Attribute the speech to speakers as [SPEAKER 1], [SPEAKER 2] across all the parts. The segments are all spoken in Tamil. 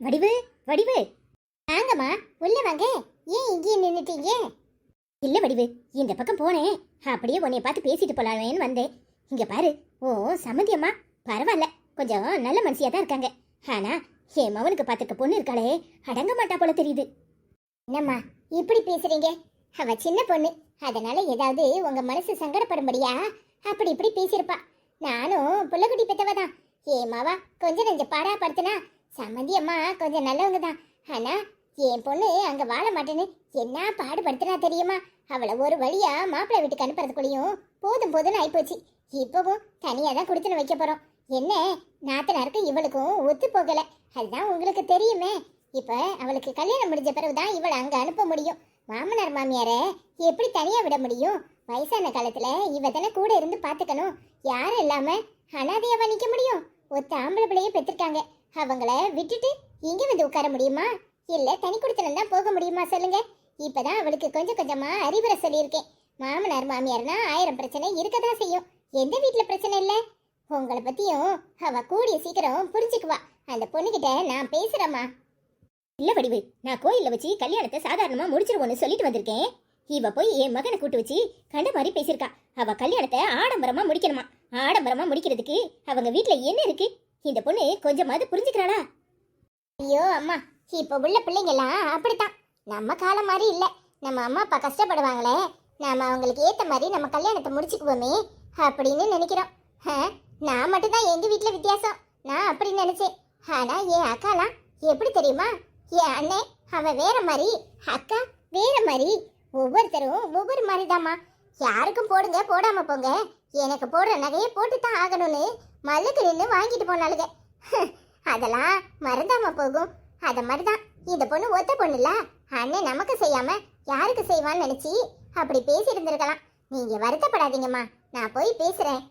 [SPEAKER 1] வடிவு வடிவு. வாங்கம்மா உள்ள வாங்க. ஏன் இங்கேயே நின்றுட்டீங்க இல்ல வடிவு இந்த பக்கம் போனேன். அப்படியே உன்னைய பார்த்து பேசிட்டு போலாமேன்னு வந்தேன். இங்க பாரு ஓ சம்மந்தி பரவாயில்ல கொஞ்சம் நல்ல மனசியாக தான் இருக்காங்க. ஆனா என் மவனுக்கு பார்த்துக்க பொண்ணு இருக்காளே அடங்க மாட்டா போல தெரியுது. என்னம்மா இப்படி பேசுறீங்க? அவ சின்ன பொண்ணு. அதனால ஏதாவது உங்க மனசு சங்கடப்படும்படியா? அப்படி இப்படி பேசியிருப்பா. நானும் புள்ளக்குட்டி பெத்தவ தான் ஏன் மாவா கொஞ்சம் நெஞ்ச பாடா படுத்துனா சம்மந்தி அம்மா கொஞ்சம் நல்லவங்க தான். ஆனா என் பொண்ணு அங்க வாழ மாட்டேன்னு என்ன பாடுபடுத்துனா தெரியுமா? அவளை ஒரு வழியா மாப்பிள்ளை வீட்டுக்கு அனுப்புறதுக்குள்ளேயும் போதும் போதும்னு ஆயிப்போச்சு. இப்பவும் தனியா தான் கொடுத்துன்னு வைக்க போறோம். என்ன? நாத்தனாருக்கும் இவளுக்கும் ஒத்து போகல. அதுதான் உங்களுக்கு தெரியுமே. இப்ப அவளுக்கு கல்யாணம் முடிஞ்ச பிறகுதான் இவளை அங்க அனுப்ப முடியும். மாமனார் மாமியார எப்படி தனியா விட முடியும்? வயசான காலத்துல இவ தானே கூட இருந்து பாத்துக்கணும். யாரும் இல்லாம அனாதையாவா நிக்க முடியும்? ஒத்த ஆம்பளை பிள்ளையே பெற்றிருக்காங்க. அவங்கள விட்டுட்டு இங்க வந்து உட்கார முடியுமா? இல்ல தனி கொடுத்தனம் தான் போக முடியுமா சொல்லுங்க. இப்பதான் அவளுக்கு கொஞ்சம் கொஞ்சமா அறிவுரை சொல்லியிருக்கேன். மாமனார் மாமியார்னா ஆயிரம் பிரச்சனை இருக்கதான் செய்யும். எந்த வீட்டுல பிரச்சனை இல்ல? உங்களை பத்தியும் அவ கூடிய சீக்கிரம் புரிஞ்சுக்குவா. அந்த பொண்ணுகிட்ட நான் பேசுறேம்மா. இல்ல வடிவு நான் கோயில்ல வச்சு கல்யாணத்தை சாதாரணமா முடிச்சிருவோன்னு சொல்லிட்டு வந்திருக்கேன். இவ போய் என் மகனை கூட்டு வச்சு கண்ட மாதிரி பேசியிருக்கா. அவ கல்யாணத்தை ஆடம்பரமா முடிக்கணுமா? ஆடம்பரமா முடிக்கிறதுக்கு அவங்க வீட்டுல என்ன இருக்கு? இந்த பொண்ணு கொஞ்சமாவது புரிஞ்சுக்கிறாளா? ஐயோ அம்மா இப்ப உள்ள பிள்ளைங்கெல்லாம் அப்படித்தான். நம்ம காலம் மாதிரி இல்ல. நம்ம அம்மா அப்பா கஷ்டப்படுவாங்களே. நாம அவங்களுக்கு ஏத்த மாதிரி நம்ம கல்யாணத்தை முடிச்சுக்குவோமே அப்படின்னு நினைக்கிறோம். நான் மட்டும்தான் எங்க வீட்டில் வித்தியாசம். நான் அப்படி நினைச்சேன். ஆனா என் அக்காலாம் எப்படி தெரியுமா? என் அண்ணன் அவன் வேற மாதிரி அக்கா வேற மாதிரி. ஒவ்வொருத்தரும் ஒவ்வொரு மாதிரிதாம்மா. யாருக்கும் போடுங்க போடாம போங்க. எனக்கு போடுற நகையை போட்டு தான் ஆகணும்னு மல்லுக்கு நின்று வாங்கிட்டு போனாளுங்க. அதெல்லாம் மறந்தாம போகும். அத மாதிரிதான். இந்த பொண்ணு ஒத்த பொண்ணு இல்ல அண்ணன் நமக்கு செய்யாம யாருக்கு செய்வான்னு நினைச்சி அப்படி பேசி இருந்திருக்கலாம் நீங்க வருத்தப்படாதீங்கம்மா. நான் போய் பேசுறேன்.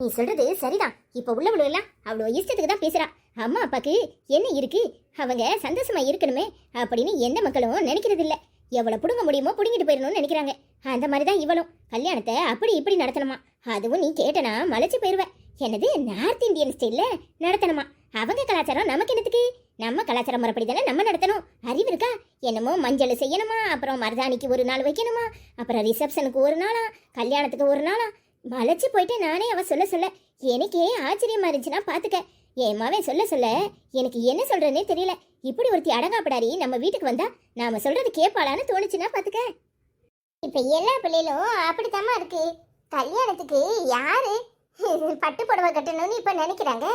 [SPEAKER 1] நீ சொல்றது சரிதான். இப்ப உள்ளவளு எல்லாம் அவ்வளோ இஷ்டத்துக்கு தான் பேசுறா. அம்மா அப்பாக்கு என்ன இருக்கு? அவங்க சந்தோஷமா இருக்கணுமே அப்படின்னு எந்த மக்களும் நினைக்கிறது இல்ல எவ்வளவு புடுங்க முடியுமோ புடுங்கிட்டு போயிடணும்னு நினைக்கிறாங்க. அந்த மாதிரி தான் இவளும். கல்யாணத்தை அப்படி இப்படி நடத்தணுமா? அதுவும் நீ கேட்டனா மலைச்சு போயிடுவேன் என்னது நார்த் இந்தியன் ஸ்டைலில் நடத்தணுமா? அவங்க கலாச்சாரம் நமக்கு என்னத்துக்கு? நம்ம கலாச்சாரம் முறைப்படி தானே நம்ம நடத்தணும். அறிவு இருக்கா? என்னமோ மஞ்சள் செய்யணுமா? அப்புறம் மருதாணிக்கு ஒரு நாள் வைக்கணுமா? அப்புறம் ரிசப்ஷனுக்கு ஒரு நாளா? கல்யாணத்துக்கு ஒரு நாளா? மலைச்சு போயிட்டு நானே அவ சொல்ல சொல்ல எனக்கே ஆச்சரியமா இருந்துச்சுன்னா பார்த்துக்க என் மவன் சொல்ல சொல்ல எனக்கு என்ன சொல்றதுனே தெரியல. இப்படி ஒருத்தி அடங்காப்படாரி நம்ம வீட்டுக்கு வந்தா நாம சொல்றது கேட்பாளான்னு தோணுச்சுன்னா பார்த்துக்க இப்ப எல்லா பிள்ளைகளும் அப்படித்தாம்மா இருக்கு. கல்யாணத்துக்கு யாரு பட்டு புடவை கட்டணும்னு இப்போ நினைக்கிறாங்க.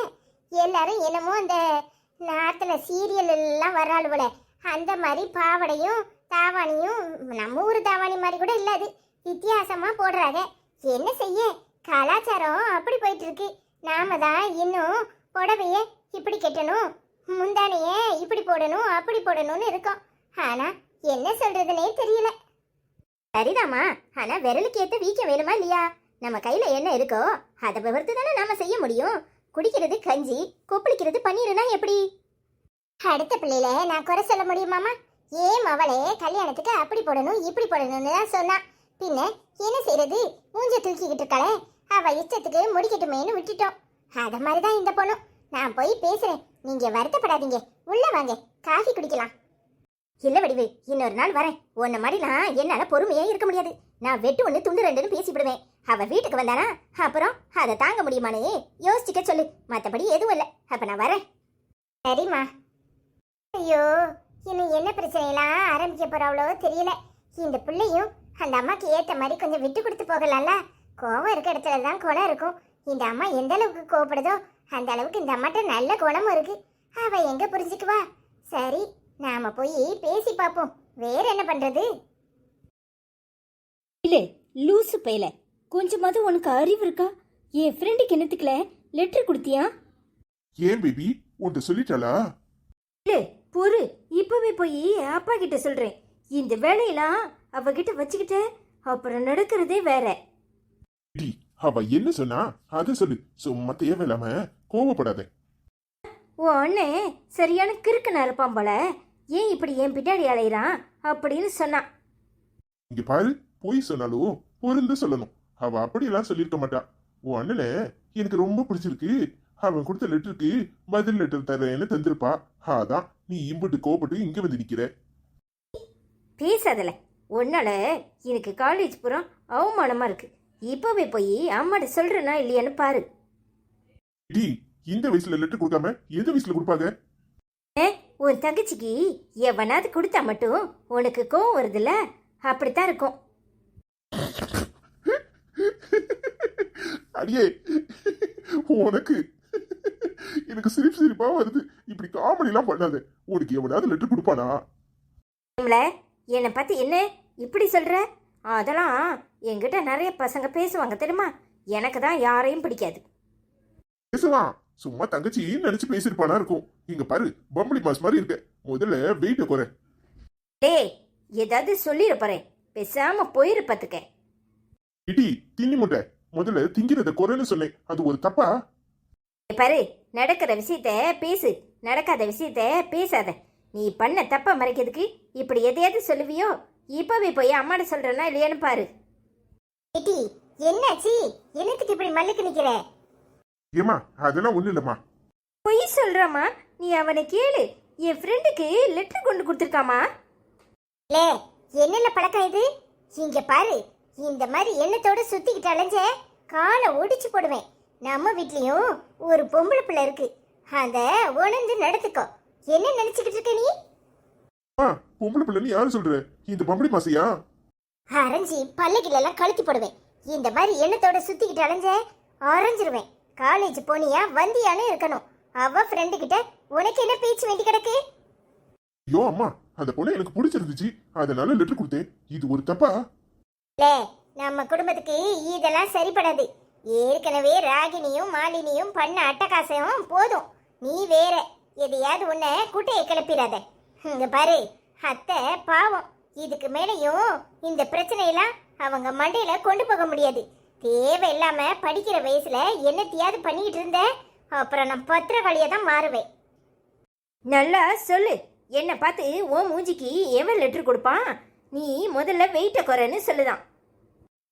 [SPEAKER 1] எல்லாரும் என்னமோ அந்த நாத்துல சீரியல் எல்லாம் வராளுவல அந்த மாதிரி பாவடையும் தாவாணியும் நம்ம ஊர் தாவாணி மாதிரி கூட இல்லாது வித்தியாசமாக போடுறாங்க. என்ன செய்ய? கலாச்சாரம் அப்படி போயிட்டு இருக்கு. நாம தான் இன்னும் புடவைய இப்படி கட்டணும் முந்தானைய இப்படி போடணும் அப்படி போடணும்னு இருக்கோம். ஆனா என்ன சொல்றதுனே தெரியல. சரிதாம்மா. ஆனா விரலுக்கு ஏத்த வீக்கம் வேணுமா இல்லையா? நம்ம கையில என்ன இருக்கோ அதை பொறுத்து தானே நாம செய்ய முடியும்? குடிக்கிறது கஞ்சி கொப்பளிக்கிறது பன்னீர்னா எப்படி? அடுத்த பிள்ளையில நான் குறை சொல்ல முடியுமாமா ஏன் மவளே கல்யாணத்துக்கு அப்படி போடணும் இப்படி போடணும்னு தான் சொன்னா. பின்ன என்ன செய்யறது மூஞ்ச தூக்கிக்கிட்டு இருக்காளே. அவ இஷ்டத்துக்கு முடிக்கட்டுமேன்னு விட்டுட்டோம். அத மாதிரிதான் இந்த பொண்ணும். நான் போய் பேசுறேன். நீங்க வருத்தப்படாதீங்க. உள்ள வாங்க. காஃபி குடிக்கலாம். இல்ல வடிவு இன்னொரு நாள் வரேன். உன்ன மாதிரிலாம் என்னால பொறுமையே இருக்க முடியாது. நான் வெட்டு ஒண்ணு துண்டு ரெண்டுன்னு பேசிவிடுவேன். அவ வீட்டுக்கு வந்தானா? அப்புறம் அதை தாங்க முடியுமானே? யோசிச்சுக்க சொல்லு. மத்தபடி எதுவும் இல்ல. அப்ப நான் வரேன். சரிம்மா. ஐயோ இன்னும் என்ன பிரச்சனையெல்லாம் ஆரம்பிக்க போறாவளோ தெரியல. இந்த பிள்ளையும் அந்த அம்மாக்கு ஏத்த மாதிரி கொஞ்சம் விட்டு கொடுத்து போகலாம்ல? கோவம் இருக்க இடத்துல தான் குணம் இருக்கும். இந்த அம்மா எந்த அளவுக்கு கோவப்படுதோ அந்த அளவுக்கு இந்த அம்மாட்ட நல்ல குணமும் இருக்கு. அவ எங்க புரிஞ்சுக்குவா? சரி நாம போய் பேசி பார்ப்போம். வேற என்ன பண்றது?
[SPEAKER 2] இல்ல லூசு பையல. கொஞ்சமாவது உனக்கு அறிவு இருக்கா? என் ஃப்ரெண்டு கிணத்துக்குல லெட்டர் கொடுத்தியா?
[SPEAKER 3] ஏன் பேபி உன்கிட்ட சொல்லிட்டாளா?
[SPEAKER 2] இல்ல பொறு. இப்பவே போய் அப்பா கிட்ட சொல்றேன். இந்த வேலையெல்லாம் அவகிட்ட வச்சுக்கிட்ட அப்புறம் நடக்கிறதே வேற.
[SPEAKER 3] அவ என்ன சொன்னா? அதை சொல்லு. சும்மா தேவையில்லாம கோவப்படாத.
[SPEAKER 2] உன் அண்ணன் சரியான கிறுக்கனா இருப்பான் போல. ஏன் இப்படி என் பின்னாடி அலையிறான்? அப்படின்னு சொன்னான்
[SPEAKER 3] இங்க பாரு போய் சொன்னாலும் பொருந்து சொல்லணும். அவ அப்படியெல்லாம் சொல்லியிருக்க மாட்டா. உன் அண்ணனை எனக்கு ரொம்ப பிடிச்சிருக்கு. அவன் கொடுத்த லெட்டருக்கு பதில் லெட்டர் தரேன்னு தந்திருப்பா. அதான் நீ இம்புட்டு கோபப்பட்டு இங்க வந்து நிக்கிற.
[SPEAKER 2] பேசாதல. உன்னால எனக்கு காலேஜ் பூரா அவமானமா இருக்கு. இப்பவே போய் அம்மாட்ட சொல்றேனா இல்லையான்னு பாரு.
[SPEAKER 3] டி இந்த வயசுல லெட்டர் கொடுக்காம எந்த வயசுல கொடுப்பாங்க?
[SPEAKER 2] உன் தங்கச்சிக்கு எவனாவது கொடுத்தா மட்டும் உனக்கு கோவம் வருதுல்ல? அப்படித்தான் இருக்கும்.
[SPEAKER 3] அடியே உனக்கு. எனக்கு சிரிப்பு சிரிப்பா வருது. இப்படி காமெடி எல்லாம் பண்ணாத. உனக்கு எவனாவது லெட்டர் கொடுப்பானா?
[SPEAKER 2] என்னை பார்த்து என்ன இப்படி சொல்ற? அதெல்லாம் என்கிட்ட நிறைய பசங்க பேசுவாங்க தெரியுமா? எனக்கு தான் யாரையும் பிடிக்காது.
[SPEAKER 3] பேசுவான். சும்மா தங்கச்சின்னு நினைச்சு பேசிருப்பானா இருக்கும். இங்க பாரு பம்பளி மாஸ் மாதிரி இருக்க. முதல்ல வெயிட்ட குறை.
[SPEAKER 2] டேய் ஏதாவது சொல்லிட போறேன். பேசாம போயிரு பார்த்துக்க
[SPEAKER 3] இடி தின்னி முட்டை. முதல்ல திங்கிறத குறைன்னு சொன்னேன். அது ஒரு தப்பா?
[SPEAKER 2] பாரு நடக்கிற விஷயத்த பேசு. நடக்காத விஷயத்த பேசாத. நீ பண்ண தப்ப மறைக்கிறதுக்கு இப்படி எதையாவது சொல்லுவியோ? இப்பவே போய் அம்மாட்ட சொல்றேன்னா இல்லையான்னு பாரு.
[SPEAKER 1] என்னாச்சு? என்னத்துக்கு இப்படி மல்லுக்கு நிக்கிற?
[SPEAKER 3] ஏமா அதெல்லாம் ஒண்ணு இல்லம்மா.
[SPEAKER 2] பொய் சொல்றமா நீ அவனை கேளு. என் ஃப்ரெண்டுக்கு லெட்டர் கொண்டு கொடுத்துருக்காமா
[SPEAKER 1] லே என்னென்ன பழக்கம் இது? இங்க பாரு இந்த மாதிரி எண்ணத்தோட சுத்திக்கிட்டு அலைஞ்ச காலை ஒடிச்சு போடுவேன். நம்ம வீட்லயும் ஒரு பொம்பளை பிள்ளை இருக்கு. அத உணர்ந்து நடத்துக்கோ என்ன நினைச்சுக்கிட்டு இருக்க நீ?
[SPEAKER 3] ஆ பொம்பளை பிள்ளைன்னு யாரு சொல்ற? இந்த பம்பளி மாசையா?
[SPEAKER 1] அரைஞ்சி பல்லுகில எல்லாம் கழுத்தி போடுவேன். இந்த மாதிரி எண்ணத்தோட சுத்திக்கிட்டு அலைஞ்ச அரைஞ்சிருவேன். காலேஜ் போனியா வந்தியான்னு இருக்கணும். அவ ஃப்ரெண்டு கிட்ட உனக்கு என்ன பேச்சு வேண்டி கிடக்கு?
[SPEAKER 3] ஐயோ அம்மா அந்த பொண்ணு எனக்கு பிடிச்சிருந்துச்சு. அதனால லெட்டர் கொடுத்தேன். இது ஒரு தப்பா?
[SPEAKER 1] லே நம்ம குடும்பத்துக்கு இதெல்லாம் சரிப்படாது. ஏற்கனவே ராகினியும் மாலினியும் பண்ண அட்டகாசம் போதும். நீ வேற எதையாவது உன்னை குட்டையை கிளப்பிடாத. இங்க பாரு அத்தை பாவம். இதுக்கு மேலேயும் இந்த பிரச்சனையெல்லாம் அவங்க மண்டையில கொண்டு போக முடியாது. தேவையில்லாம படிக்கிற வயசுல என்னத்தையாவது பண்ணிக்கிட்டு இருந்த அப்புறம் நான் பத்திரகாளியா தான் மாறுவேன்.
[SPEAKER 2] நல்லா சொல்லு. என்னை பார்த்து உன் மூஞ்சிக்கு எவன் லெட்டர் கொடுப்பான்? நீ முதல்ல வெயிட்ட குறைன்னு சொல்லுதான்.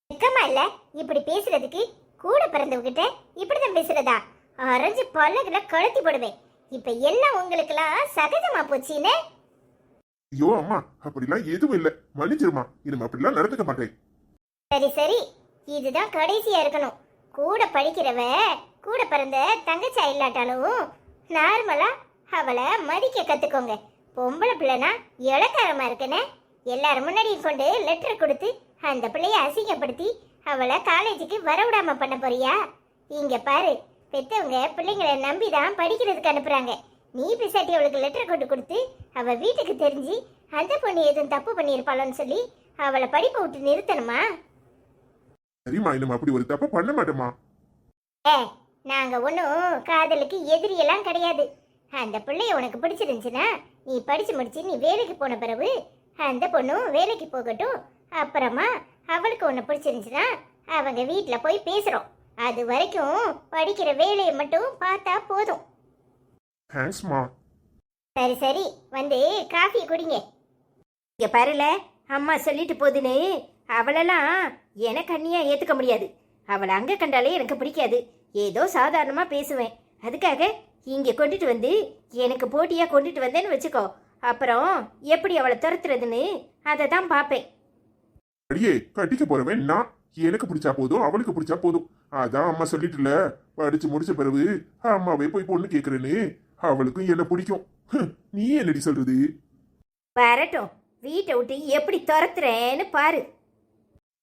[SPEAKER 1] வெக்கமா இல்ல. இப்படி பேசுறதுக்கு கூட பிறந்தவகிட்ட இப்படிதான் பேசுறதா? அரைஞ்சு பல்லகுல கழுத்தி போடுவேன். இப்ப எல்லாம் உங்களுக்கெல்லாம் சகஜமா போச்சுன்னு?
[SPEAKER 3] ஐயோ அம்மா அப்படிலாம் எதுவும் இல்ல. மன்னிச்சிருமா இனிமே அப்படிலாம் நடந்துக்க மாட்டேன்.
[SPEAKER 1] சரி சரி. இதுதான் கடைசியா இருக்கணும். கூட படிக்கிறவ கூட பிறந்த தங்கச்சா இல்லாட்டாலும் நார்மலா அவளை மதிக்க கத்துக்கோங்க. பொம்பளை பிள்ளைனா இளக்காரமா இருக்கனே. எல்லாரும் முன்னாடியும் கொண்டு லெட்டர் கொடுத்து அந்த பிள்ளைய அசிங்கப்படுத்தி அவளை காலேஜுக்கு வரவிடாம பண்ண போறியா? இங்க பாரு பெத்தவங்க பிள்ளைங்களை நம்பி தான் படிக்கிறதுக்கு அனுப்புறாங்க. நீ பிசாட்டி அவளுக்கு லெட்டர் கொண்டு கொடுத்து அவ வீட்டுக்கு தெரிஞ்சு அந்த பொண்ணு எதுவும் தப்பு பண்ணியிருப்பாளோன்னு சொல்லி அவளை படிப்பை விட்டு நிறுத்தணுமா?
[SPEAKER 3] சரிம்மா இனிமே அப்படி ஒரு தப்பா பண்ண மாட்டேம்மா?
[SPEAKER 1] ஏ நாங்க ஒன்றும் காதலுக்கு எதிரியெல்லாம் கிடையாது. அந்த பிள்ளைய உனக்கு பிடிச்சிருந்துச்சுன்னா நீ படிச்சு முடிச்சு நீ வேலைக்கு போன பிறகு அந்த பொண்ணும் வேலைக்கு போகட்டும். அப்புறமா அவளுக்கு உன்னை பிடிச்சிருந்துச்சுன்னா அவங்க வீட்டில் போய் பேசுகிறோம் அது வரைக்கும் படிக்கிற வேலையை மட்டும் பார்த்தா போதும்.
[SPEAKER 3] தேங்க்ஸ்மா
[SPEAKER 1] சரி சரி. வந்து காஃபி குடிங்க.
[SPEAKER 2] இங்க பாருல அம்மா சொல்லிட்டு போகுதுன்னு அவளெல்லாம் எனக்கு அண்ணியா ஏத்துக்க முடியாது. அவளை அங்க கண்டாலே எனக்கு பிடிக்காது. ஏதோ சாதாரணமா பேசுவேன். அதுக்காக இங்க கொண்டுட்டு வந்து எனக்கு போட்டியா கொண்டுட்டு வந்தேன்னு வச்சுக்கோ. அப்புறம் எப்படி அவளை துரத்துறதுன்னு அதை தான் பார்ப்பேன்.
[SPEAKER 3] அடியே கட்டிக்க போறவன் நான். எனக்கு பிடிச்சா போதும் அவளுக்கு பிடிச்சா போதும். அதான் அம்மா சொல்லிட்டுல. படிச்சு முடிச்ச பிறகு அம்மாவே போய் பொண்ணு கேக்குறேன்னு. அவளுக்கும் என்ன பிடிக்கும். நீ என்னடி சொல்றது?
[SPEAKER 2] வரட்டும். வீட்டை விட்டு எப்படி துரத்துறேன்னு பாரு.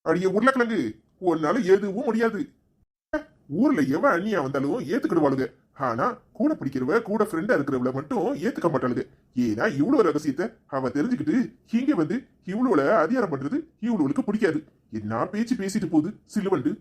[SPEAKER 3] அடிய உருளைக்கிழங்கு. உன்னால எதுவும் முடியாது. ஊர்ல எவன் அண்ணியா வந்தாலும் ஏத்துக்கிடுவாளுங்க. ஆனா கூட பிடிக்கிறவ கூட ஃப்ரெண்டா இருக்கிறவள மட்டும் ஏத்துக்க மாட்டாளுங்க. ஏன்னா இவ்வளவு ரகசியத்தை அவ தெரிஞ்சுக்கிட்டு இங்க வந்து இவ்வளோட அதிகாரம் பண்றது இவ்வளவுக்கு பிடிக்காது. என்ன பேச்சு பேசிட்டு போகுது சிலுவண்டு